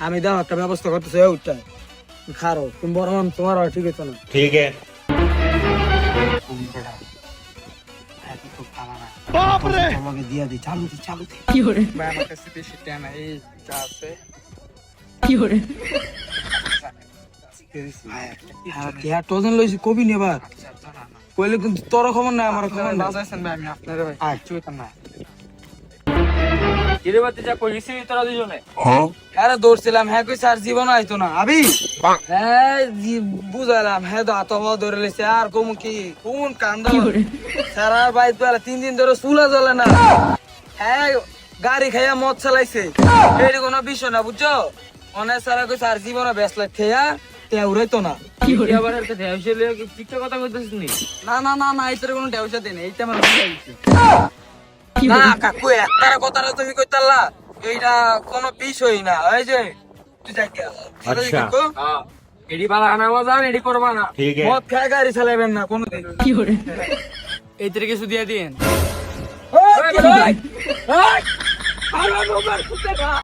আমি হ্যাঁ? একটা ব্যবস্থা করতেছি খারো তুমি বড় তোমার ঠিক না। ঠিক কি আছে। হ্যাঁ টিয়া টজন লইছি কবি নি এবার। কইলে কিন্তু তোর খবর নাই আমার খবর নাই। বাজাইছেন ভাই আমি আপনারে ভাই। আয়। চুইতাম না। কিরে বাতি যা কইছিস তোরা দুজনে আরে দৌড়ছিলাম হ্যাঁ কই স্যার জীবন আইতো না। আবি? হ্যাঁ বুঝাইলাম হ্যাঁ তো হওয়া ধরে লেছে আর কম কি? কোন কান্দ স্যার আর বাইক পেলা তিন দিন ধরে চুলা জ্বলে না। হ্যাঁ গাড়ি খাইয়া মদ চালাইছে। এটি কোনো বিষয় না বুঝছ? অনেক সারা কই স্যার জীবন ব্যস্ত লাগছে এইটার এই যে কিছু দিয়ে দিন